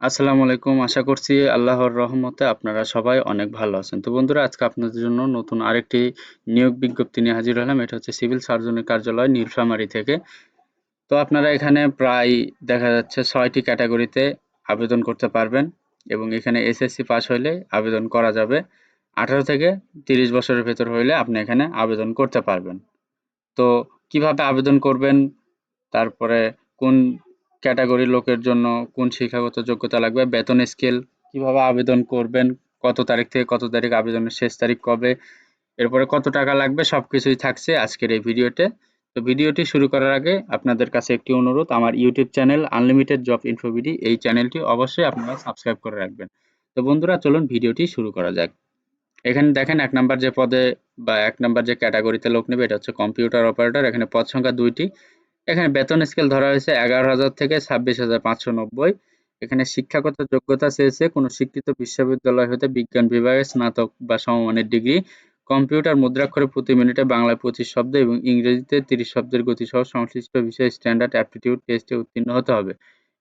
আসসালামু আলাইকুম। আশা করছি আল্লাহর রহমতে আপনারা সবাই অনেক ভালো আছেন। তো বন্ধুরা আজকে আপনাদের জন্য নতুন আরেকটি নিয়োগ বিজ্ঞপ্তি নিয়ে হাজির হলাম। এটা হচ্ছে সিভিল সার্জনের কার্যালয় নীলফামারী থেকে। তো আপনারা এখানে প্রায় দেখা যাচ্ছে ছয়টি ক্যাটাগরিতে আবেদন করতে পারবেন এবং এখানে এসএসসি পাস হইলে আবেদন করা যাবে। ১৮ থেকে ৩০ বছরের ভেতর হইলে আপনি এখানে আবেদন করতে পারবেন। তো কীভাবে আবেদন করবেন, তারপরে কোন ক্যাটাগরির লোকের জন্য কোন শিক্ষাগত যোগ্যতা লাগবে, বেতন স্কেল কীভাবে আবেদন করবেন, কত তারিখ থেকে কত তারিখ আবেদনের শেষ তারিখ কবে, এরপরে কত টাকা লাগবে সবকিছুই থাকছে আজকের এই ভিডিওতে। তো ভিডিওটি শুরু করার আগে আপনাদের কাছে একটি অনুরোধ আমার YouTube channel unlimited job InfoBD এই চ্যানেলটি অবশ্যই আপনারা সাবস্ক্রাইব করে রাখবেন। তো বন্ধুরা চলুন ভিডিওটি শুরু করা যাক। এখানে দেখেন এক নাম্বার যে পদে বা এক নাম্বার যে ক্যাটাগরিতে লোক নেবে এটা হচ্ছে কম্পিউটার অপারেটর এখানে পদ সংখ্যা দুইটি এখানে বেতন স্কেল ধরা হয়েছে এগারো হাজার থেকে ছাব্বিশ হাজার পাঁচশো নব্বই। এখানে শিক্ষাগত যোগ্যতা চেয়েছে কোনো শিক্ষিত বিশ্ববিদ্যালয় হতে বিজ্ঞান বিভাগে স্নাতক বা সমমানের ডিগ্রি। কম্পিউটার, মুদ্রাক্ষরে প্রতি মিনিটে বাংলায় পঁচিশ শব্দ এবং ইংরেজিতে তিরিশ শব্দের গতিসহ সংশ্লিষ্ট বিষয়ে স্ট্যান্ডার্ড অ্যাপটিটিউড টেস্টে উত্তীর্ণ হতে হবে।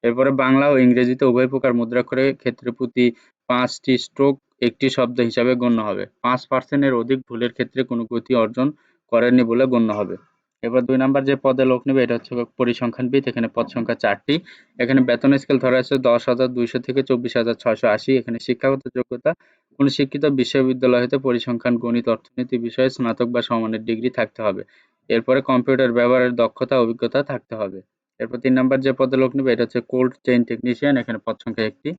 এরপরে বাংলা ও ইংরেজিতে উভয় প্রকার মুদ্রাক্ষরের ক্ষেত্রে প্রতি পাঁচটি স্ট্রোক একটি শব্দ হিসাবে গণ্য হবে। পাঁচ পার্সেন্টের অধিক ভুলের ক্ষেত্রে কোনো গতি অর্জন করেননি বলে গণ্য হবে। এবার দুই নাম্বার যে পদে লোক নেবে, এটা হচ্ছে পরিসংখ্যানবিদ এখানে পদ সংখ্যা চারটি। এখানে বেতন স্কেল ধরা আছে দশ হাজার দুইশো থেকে চব্বিশ হাজার ছয়শো আশি। এখানে শিক্ষাগত যোগ্যতা, কোনো শিক্ষিত বিশ্ববিদ্যালয় হতে পরিসংখ্যান, গণিত, অর্থনীতি বিষয়ে স্নাতক বা সমানের ডিগ্রি থাকতে হবে। এরপরে কম্পিউটার ব্যবহারের দক্ষতা, অভিজ্ঞতা থাকতে হবে। এরপর তিন নাম্বার যে পদে লোক নেবে, এটা হচ্ছে কোল্ড চেইন টেকনিশিয়ান এখানে পদ সংখ্যা একটি।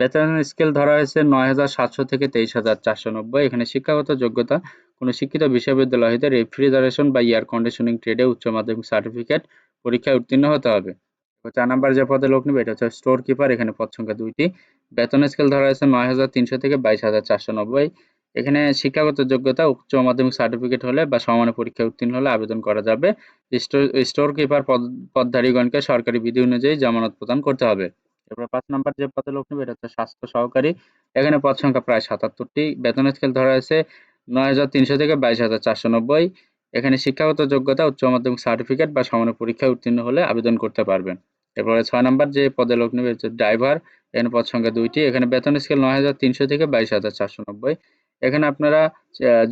বেতন স্কেল ধরা হয়েছে নয় হাজার সাতশো থেকে তেইশ হাজার চারশো নব্বই। এখানে শিক্ষাগত যোগ্যতা কোনো শিক্ষিত বিশ্ববিদ্যালয় হতে রেফ্রিজারেশন বা এয়ার কন্ডিশনিং, ট্রেডে উচ্চ মাধ্যমিক সার্টিফিকেট পরীক্ষায় উত্তীর্ণ হতে হবে। চার নাম্বার যে পদে লোক নেবে, এটা হচ্ছে স্টোর কিপার, এখানে পদ সংখ্যা দুইটি। বেতন স্কেল ধরা হয়েছে নয় হাজার তিনশো থেকে বাইশ হাজার চারশো নব্বই। এখানে শিক্ষাগত যোগ্যতা, উচ্চ মাধ্যমিক সার্টিফিকেট হলে বা সমানের পরীক্ষায় উত্তীর্ণ হলে আবেদন করা যাবে। স্টোর কিপার পদ, পদধারীগণকে সরকারি বিধি অনুযায়ী জামানত প্রদান করতে হবে। এরপর পাঁচ নাম্বার যে পদে লোক নেবে, এটা হচ্ছে স্বাস্থ্য সহকারী। এখানে পদ সংখ্যা প্রায় সাতাত্তরটি। বেতন স্কেল ধরা হয়েছে নয় হাজার তিনশো থেকে বাইশ হাজার চারশো নব্বই। এখানে শিক্ষাগত যোগ্যতা, উচ্চ মাধ্যমিক সার্টিফিকেট বা সমানের পরীক্ষায় উত্তীর্ণ হলে আবেদন করতে পারবেন। এরপরে ছয় নম্বর যে পদে লোক নেবে ড্রাইভার এখানে পদ সংখ্যা দুইটি। এখানে বেতন স্কেল নয় হাজার তিনশো থেকে বাইশ হাজার চারশো নব্বই। এখানে আপনারা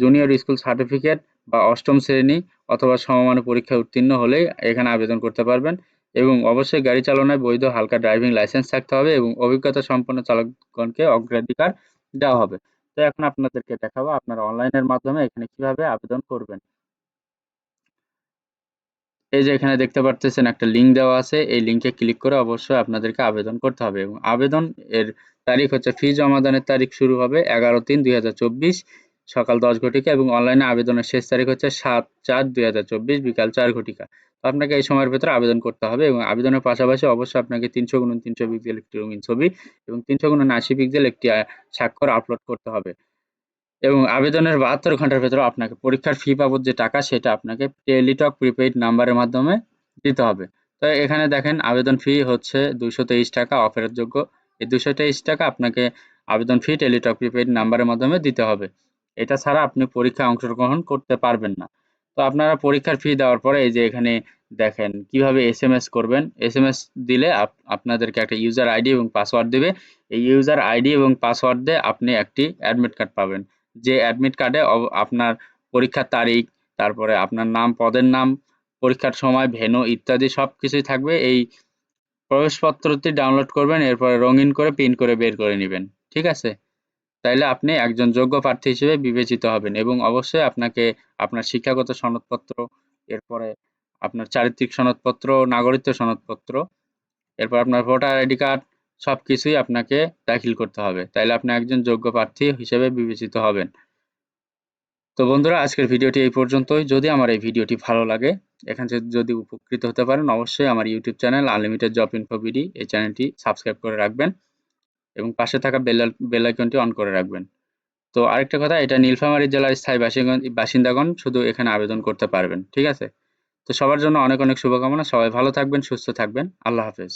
জুনিয়র স্কুল সার্টিফিকেট বা অষ্টম শ্রেণি অথবা সমমান পরীক্ষায় উত্তীর্ণ হলেই এখানে আবেদন করতে পারবেন এবং অবশ্যই গাড়ি চালনায় বৈধ হালকা ড্রাইভিং লাইসেন্স থাকতে হবে এবং অভিজ্ঞতা সম্পন্ন চালকগণকে অগ্রাধিকার দেওয়া হবে। তো এখন আপনাদেরকে দেখাবো আপনারা অনলাইনের মাধ্যমে এখানে কীভাবে আবেদন করবেন। এই যে এখানে দেখতে পারতেছেন একটা লিঙ্ক দেওয়া আছে। এই লিঙ্কে ক্লিক করে অবশ্যই আপনাদেরকে আবেদন করতে হবে এবং আবেদন এর তারিখ হচ্ছে ফি জমাদানের তারিখ শুরু হবে এগারো তিন দুই সকাল দশ ঘটিকা এবং অনলাইনে আবেদনের শেষ তারিখ হচ্ছে সাত চার দুই হাজার চব্বিশ, বিকাল চার ঘটিকা। তো আপনাকে এই সময়ের ভেতরে আবেদন করতে হবে এবং আবেদনের পাশাপাশি অবশ্যই আপনাকে তিনশো গুণ তিনশো পিক্সেল একটি রঙিন ছবি এবং তিনশো গুণ আশি পিক্সেল একটি স্বাক্ষর আপলোড করতে হবে। এবং আবেদনের বাহাত্তর ঘণ্টার ভেতরে আপনাকে পরীক্ষার ফি বাবদ যে টাকা সেটা আপনাকে টেলিটক প্রিপেইড নাম্বারের মাধ্যমে দিতে হবে। তো এখানে দেখেন আবেদন ফি হচ্ছে দুশো তেইশ টাকা, অফেরতযোগ্য। এই দুশো তেইশ টাকা আপনাকে আবেদন ফি টেলিটক প্রিপেইড নাম্বারের মাধ্যমে দিতে হবে। এটা ছাড়া আপনি পরীক্ষায় অংশগ্রহণ করতে পারবেন না। তো আপনারা পরীক্ষার ফি দেওয়ার পরে এই যে এখানে দেখেন, কীভাবে এস এম এস করবেন? এস এম এস দিলে আপনাদেরকে একটা ইউজার আইডি এবং পাসওয়ার্ড দেবে। এই ইউজার আইডি এবং পাসওয়ার্ড দিয়ে আপনি একটি অ্যাডমিট কার্ড পাবেন। যে অ্যাডমিট কার্ডে আপনার পরীক্ষার তারিখ, তারপরে আপনার নাম, পদের নাম, পরীক্ষার সময়, ভেনু ইত্যাদি সব কিছুই থাকবে। এই প্রবেশপত্রটি ডাউনলোড করবেন, এরপরে রঙিন করে প্রিন্ট করে বের করে নেবেন। ঠিক আছে? তাইলে আপনি একজন যোগ্য প্রার্থী হিসেবে বিবেচিত হবেন এবং অবশ্যই আপনাকে আপনার শিক্ষাগত সনদপত্র, এরপরে আপনার চারিত্রিক সনদপত্র, নাগরিকত্ব সনদপত্র, এরপর আপনার ভোটার আইডি কার্ড সব কিছুই আপনাকে দাখিল করতে হবে। তাইলে আপনি একজন যোগ্য প্রার্থী হিসেবে বিবেচিত হবেন। তো বন্ধুরা, আজকের ভিডিওটি এই পর্যন্তই। যদি আমার এই ভিডিওটি ভালো লাগে, এখান থেকে যদি উপকৃত হতে পারেন, অবশ্যই আমার YouTube channel unlimited job info BD এই চ্যানেলটি সাবস্ক্রাইব করে রাখবেন। এবং পাশে থাকা বেল আইকনটি অন করে রাখবেন। তো আরেকটা কথা, এটা নীলফামারী জেলার স্থায়ী বাসিন্দাগণ শুধু এখানে আবেদন করতে পারবেন, ঠিক আছে? তো সবার জন্য অনেক অনেক শুভকামনা, সবাই ভালো থাকবেন, সুস্থ থাকবেন, আল্লাহ হাফেজ।